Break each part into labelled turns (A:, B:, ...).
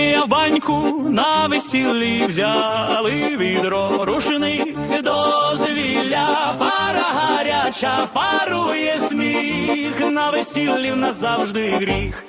A: я в баньку на весіллі взяли відро, рушник дозвілля, пара гаряча, парує сміх, на весіллі назавжди гріх.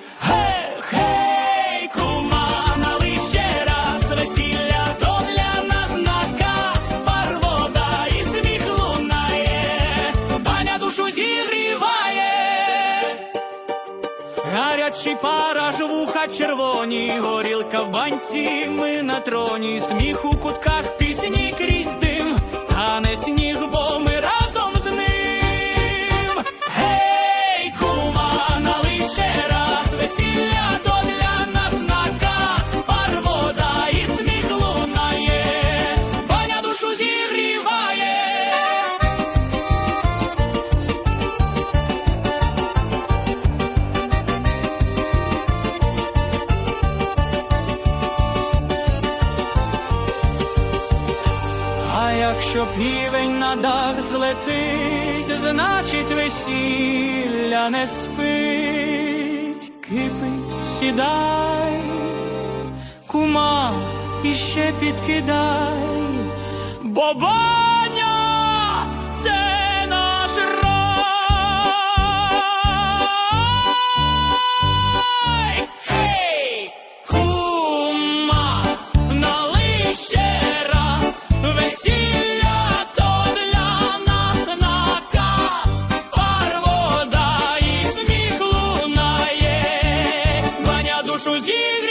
A: Гарячий пара, жвуха червоні, горілка в банці, ми на троні, сміх у кутках, пісні крізь якщо півень на дах злетить, значить весілля не спить, кипить, сідай, кума іще підкидай, бо душу зігріває.